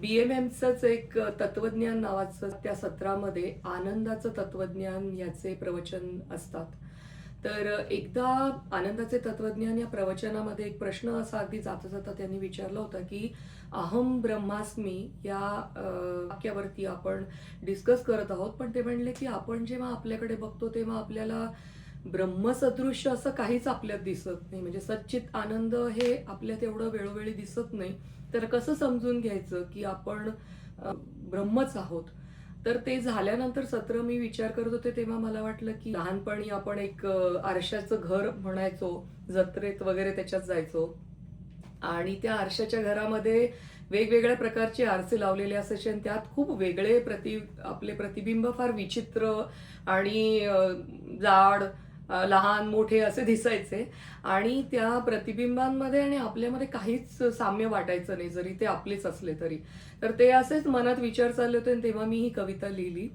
बी M एमचंच एक तत्वज्ञान नावाचं त्या सत्रामध्ये आनंदाचं तत्वज्ञान याचे प्रवचन असतात. तर एकदा आनंदाचे तत्वज्ञान या प्रवचनामध्ये एक प्रश्न असा अगदी जाता जाता त्यांनी विचारला होता की अहम ब्रह्मास्मी या वाक्यावरती आपण डिस्कस करत आहोत. पण ते म्हणले की आपण जेव्हा आपल्याकडे बघतो तेव्हा आपल्याला ब्रह्मसदृश्य असं काहीच आपल्यात दिसत नाही. म्हणजे सच्चित आनंद हे आपल्यात एवढं वेळोवेळी दिसत नाही. तर कसं समजून घ्यायचं की आपण ब्रह्मच आहोत? तर ते झाल्यानंतर सत्र मी विचार करत होते तेव्हा मला वाटलं की लहानपणी आपण एक आरशाचं घर म्हणायचो जत्रेत वगैरे त्याच्यात जायचो. आणि त्या आरशाच्या घरामध्ये वेगवेगळ्या प्रकारचे आरसे लावलेले असायचे आणि त्यात खूप वेगळे प्रति आपले प्रतिबिंब फार विचित्र आणि जाड लहान मोठे असे दिसायचे. आणि त्या प्रतिबिंबांमध्ये आणि आपल्यामध्ये काहीच साम्य वाटायचं नाही जरी ते आपलेच असले तरी. तर ते असेच मनात विचार चालले होते आणि तेव्हा मी ही कविता लिहिली.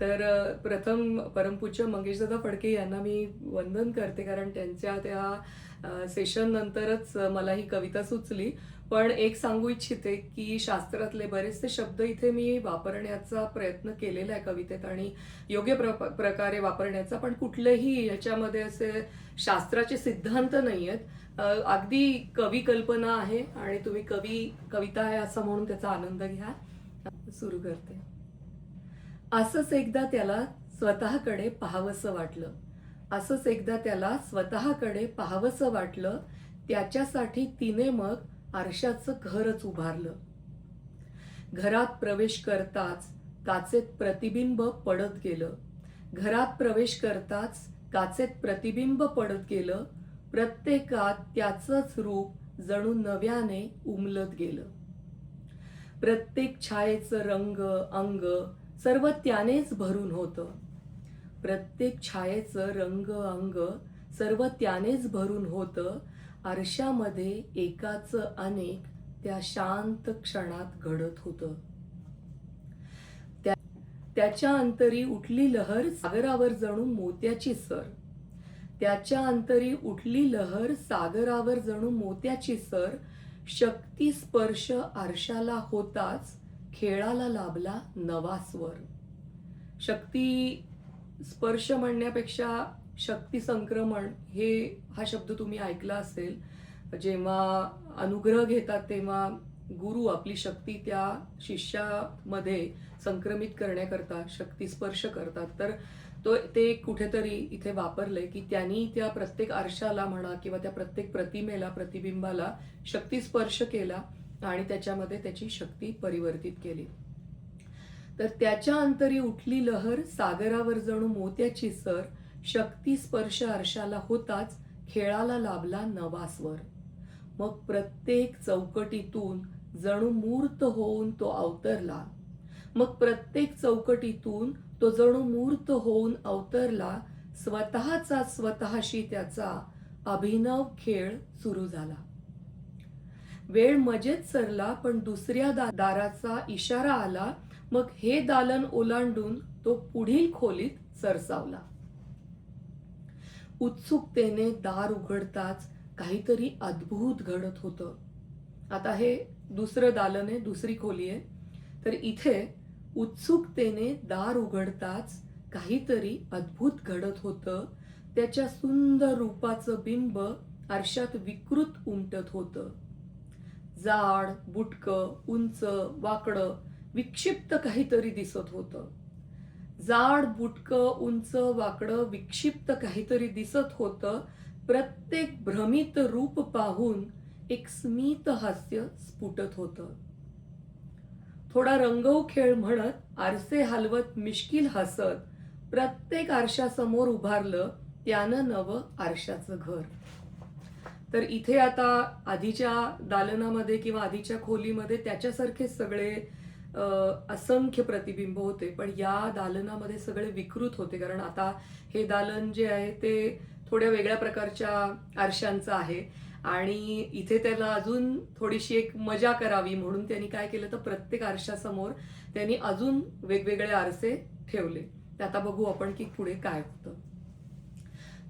तर प्रथम परमपूज्य मंगेशदादा फडके यांना मी वंदन करते कारण त्यांच्या त्या सेशन नंतरच मला ही कविता सुचली. पण एक सांगू इच्छिते की शास्त्रातले बरेचसे शब्द इथे मी वापरण्याचा प्रयत्न केलेला आहे कवितेत आणि योग्य प्र प्रकारे वापरण्याचा पण कुठलेही ह्याच्यामध्ये असे शास्त्राचे सिद्धांत नाही आहेत अगदी कवी कल्पना आहे आणि तुम्ही कवी कविता आहे असं म्हणून त्याचा आनंद घ्या. सुरू करते. असंच एकदा त्याला स्वतःकडे पाहावंसं वाटलं. असंच एकदा त्याला स्वतःकडे पाहावंसं वाटलं. त्याच्यासाठी तिने मग आरशाचं घरच उभारलं. घरात प्रवेश करताच काचेत प्रतिबिंब पडत गेलं. घरात प्रवेश करताच काचेत प्रतिबिंब पडत गेलं. प्रत्येकात त्याचंच रूप जणू नव्याने उमलत गेलं. प्रत्येक छायेचं रंग अंग सर्व त्यानेच भरून होतं. प्रत्येक छायेचं रंग अंग सर्व त्यानेच भरून होतं. आरशामध्ये एकाचं अनेक त्या शांत क्षणात घडत होतं. त्याच्या अंतरी उठली लहर सागरावर जणू मोत्याची सर. त्याच्या अंतरी उठली लहर सागरावर जणू मोत्याची सर. शक्ती स्पर्श आरशाला होताच खेळाला लाभला नवा स्वर शक्ती स्पर्श म्हणण्यापेक्षा शक्ती संक्रमण हे हा शब्द तुम्ही ऐकला असेल जेव्हा अनुग्रह घेतात तेव्हा गुरु आपली शक्ती त्या शिष्यामध्ये संक्रमित करण्याकरता शक्ती स्पर्श करतात. तर तो ते कुठेतरी इथे वापरलंय की त्यांनी त्या प्रत्येक आरशाला म्हणा किंवा त्या प्रत्येक प्रतिमेला प्रतिबिंबाला शक्ती स्पर्श केला आणि त्याच्यामध्ये त्याची शक्ती परिवर्तित केली. तर त्याच्या अंतरी उठली लहर सागरावर जणू मोत्याची सर शक्ती स्पर्श हर्षाला होताच खेळाला लाभला नवा स्वर मग प्रत्येक चौकटीतून जणू मूर्त होऊन तो अवतरला. मग प्रत्येक चौकटीतून तो जणू मूर्त होऊन अवतरला स्वतःचा स्वतःशी त्याचा अभिनव खेळ सुरू झाला. वेळ मजेत सरला पण दुसऱ्या दा- दाराचा इशारा आला मग हे दालन ओलांडून तो पुढील खोलीत सरसावला. उत्सुकतेने दार उघडताच काहीतरी अद्भुत घडत होतं. आता हे दुसरं दालन आहे दुसरी खोली आहे. तर इथे उत्सुकतेने दार उघडताच काहीतरी अद्भुत घडत होतं. त्याच्या सुंदर रूपाचं बिंब आरशात विकृत उमटत होतं. जाड बुटकं उंच वाकडं विक्षिप्त काहीतरी दिसत होतं. जाड बुटकं उंच वाकडं विक्षिप्त काहीतरी दिसत होतं. प्रत्येक भ्रमित रूप पाहून एक स्मित हास्य स्फुटत होतं. थोडा रंगव खेळ म्हणत आरसे हलवत मिश्किल हसत प्रत्येक आरशासमोर उभारलं त्यानं नवं आरशाचं घर. तर इथे आता आधीच्या दालनामध्ये किंवा आधीच्या खोलीमध्ये त्याच्यासारखे सगळे असंख्य प्रतिबिंब होते पण या दालनामध्ये सगळे विकृत होते. कारण आता हे दालन जे आहे ते थोड्या वेगळ्या प्रकारच्या आरशांचं आहे. आणि इथे त्याला अजून थोडीशी एक मजा करावी म्हणून त्यांनी काय केलं तर प्रत्येक आरशासमोर त्यांनी अजून वेगवेगळे आरसे ठेवले. तर आता बघू आपण की पुढे काय होतं.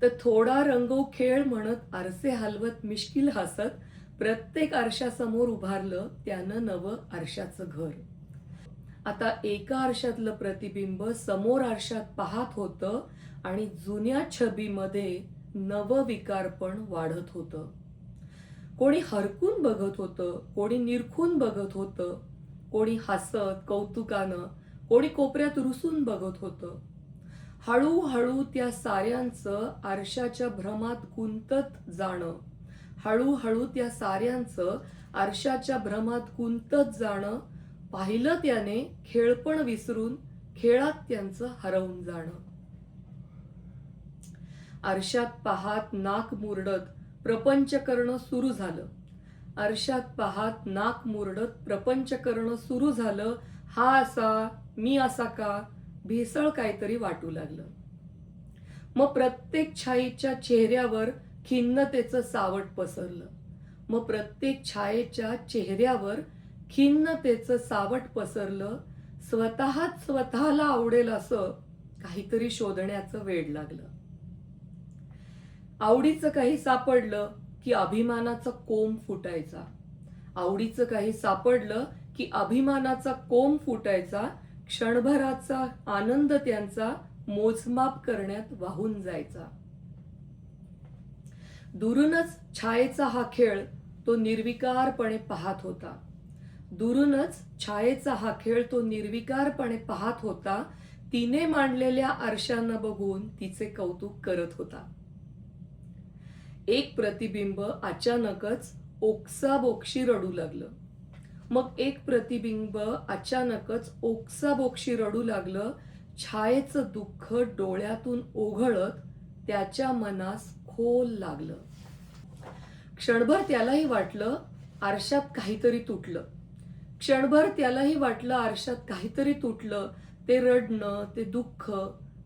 तर थोडा रंगो खेळ म्हणत आरसे हलवत मिश्किल हसत प्रत्येक आरशासमोर उभारलं त्यानं नवं आरशाचं घर. आता एका आरशातलं प्रतिबिंब समोर आरशात पाहत होतं आणि जुन्या छबीमध्ये नवविकार पण वाढत होतं. कोणी हरकून बघत होतं कोणी निरखून बघत होतं कोणी हसत कौतुकानं कोणी कोपऱ्यात रुसून बघत होतं. हळूहळू त्या साऱ्यांचं आरशाच्या भ्रमात कुंतत जाणं हळूहळू त्या साऱ्यांचं आरशाच्या भ्रमात कुंतत जाणं पाहिलं त्याने खेळपण विसरून खेळात त्यांचं हरवून जाणं. आरशात पाहात नाक मुरडत प्रपंच करणं सुरू झालं. आरशात पाहात नाक मुरडत प्रपंच करणं सुरू झालं. हा असा मी असा का? भेसळ काहीतरी वाटू लागलं. मग प्रत्येक छाईच्या चेहऱ्यावर खिन्नतेचं सावट पसरलं. मग प्रत्येक छायेच्या चेहऱ्यावर खिन्नतेचं सावट पसरलं स्वतःच स्वतःला आवडेल असं काहीतरी शोधण्याचं वेड लागलं. आवडीचं काही सापडलं की अभिमानाचा कोंब फुटायचा. आवडीचं काही सापडलं की अभिमानाचा कोंब फुटायचा. क्षणभराचा आनंद त्यांचा मोजमाप करण्यात वाहून जायचा. दुरूनच छायेचा हा खेळ तो निर्विकारपणे पाहत होता. दुरूनच छायेचा हा खेळ तो निर्विकारपणे पाहत होता तिने मांडलेल्या आरशांना बघून तिचे कौतुक करत होता. एक प्रतिबिंब अचानकच ओक्साबोक्षी रडू लागलं. मग एक प्रतिबिंब अचानकच ओक्साबोक्षी रडू लागलं छायेचं दुःख डोळ्यातून ओघळत त्याच्या मनास खोल लागलं. क्षणभर त्यालाही वाटलं आरशात काहीतरी तुटलं. क्षणभर त्यालाही वाटलं आरशात काहीतरी तुटलं ते रडणं ते दुःख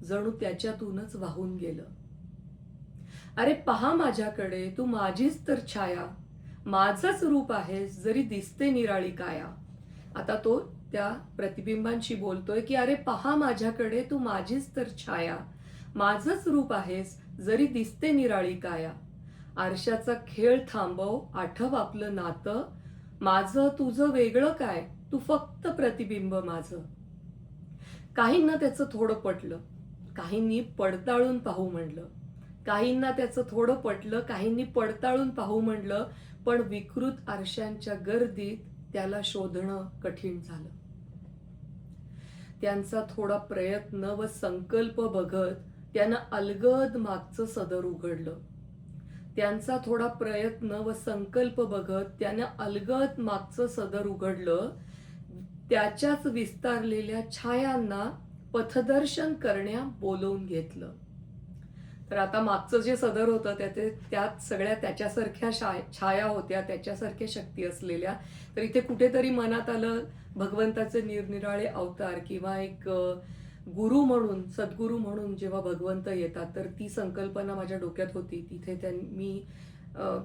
जणू त्याच्यातूनच वाहून गेलं. अरे पहा माझ्याकडे तू माझीच तर छाया. माझंच रूप आहेस जरी दिसते निराळी काया. आता तो त्या प्रतिबिंबांशी बोलतोय की अरे पहा माझ्याकडे तू माझीच तर छाया. माझंच रूप आहेस जरी दिसते निराळी काया. आरशाचा खेळ थांबव आठव आपलं नातं माझं तुझं वेगळं काय? तू फक्त प्रतिबिंब माझं. काहींना त्याचं थोडं पटलं काहींनी पडताळून पाहू म्हणलं. काहींना त्याचं थोडं पटलं काहींनी पडताळून पाहू म्हणलं पण विकृत आरशांच्या गर्दीत त्याला शोधणं कठीण झालं. त्यांचा थोडा प्रयत्न व संकल्प बघत त्यानं अलगद मागचं सदर उघडलं. त्यांचा थोडा प्रयत्न व संकल्प बघत त्यानं अलगत मागचं सदर उघडलं. त्याच्याच विस्तारलेल्या छायांना पथदर्शन करण्या बोलवून घेतलं. तर आता मागचं जे सदर होतं त्याचे त्यात सगळ्या त्याच्यासारख्या शाय छाया होत्या त्याच्यासारख्या शक्ती असलेल्या. तर इथे कुठेतरी मनात आलं भगवंताचे निरनिराळे अवतार किंवा एक गुरु म्हणून सद्गुरू म्हणून जेव्हा भगवंत येतात तर ती संकल्पना माझ्या डोक्यात होती. तिथे त्यां मी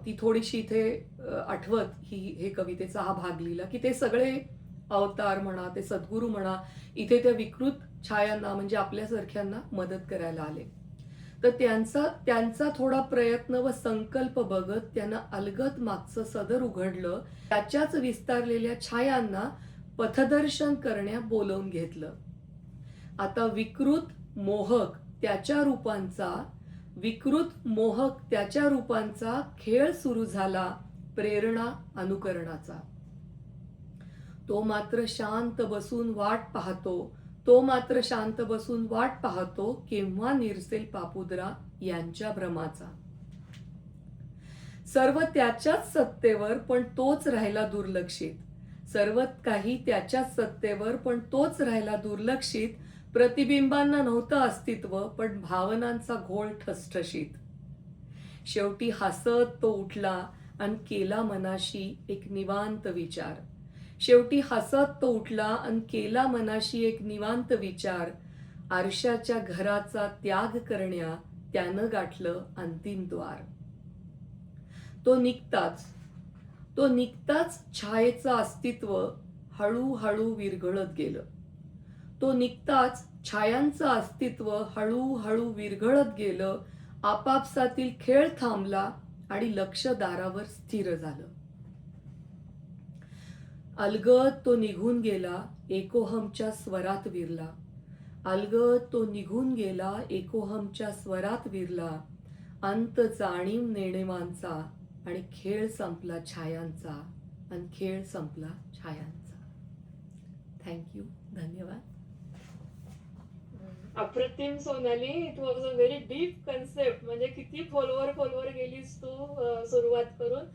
ती थोडीशी इथे आठवत ही हे कवितेचा हा भाग लिहिला की ते सगळे अवतार म्हणा ते सद्गुरू म्हणा इथे त्या विकृत छायांना म्हणजे आपल्यासारख्यांना मदत करायला आले. तर त्यांचा त्यांचा थोडा प्रयत्न व संकल्प बघत त्यांना अलगत मागचं सदर उघडलं त्याच्याच विस्तारलेल्या छायांना पथदर्शन करण्या बोलवून घेतलं. आता विकृत मोहक त्याच्या रूपांचा विकृत मोहक त्याच्या रूपांचा खेळ सुरू झाला प्रेरणा अनुकरणाचा. तो मात्र शांत बसून वाट पाहतो तो मात्र शांत बसून वाट पाहतो केव्हा निरसेल पापुद्रा यांच्या भ्रमाचा. सर्व त्याच्याच सत्तेवर पण तोच राहिला दुर्लक्षित. सर्व काही त्याच्याच सत्तेवर पण तोच राहिला दुर्लक्षित प्रतिबिंबांना नव्हतं अस्तित्व पण भावनांचा घोळ ठसठशीत. शेवटी हसत तो उठला आणि केला मनाशी एक निवांत विचार. शेवटी हसत तो उठला आणि केला मनाशी एक निवांत विचार. आरशाच्या घराचा त्याग करण्या त्यानं गाठलं अंतिम द्वार. तो निघताच. तो निघताच छायेचं अस्तित्व हळूहळू विरघळत गेलं. तो निघताच छायांचं अस्तित्व हळूहळू विरघळत गेलं आपापसातील खेळ थांबला आणि लक्ष दारावर स्थिर झालं. अलगद तो निघून गेला एकोहमच्या स्वरात विरला. अलगद तो निघून गेला एकोहमच्या स्वरात विरला. अंत जाणीव नेणेमांचा आणि खेळ संपला छायांचा. आणि खेळ संपला छायांचा. थँक्यू धन्यवाद. अप्रतिम Sonali it was a very deep concept म्हणजे किती खोलवर खोलवर गेलीस तू सुरुवात करून.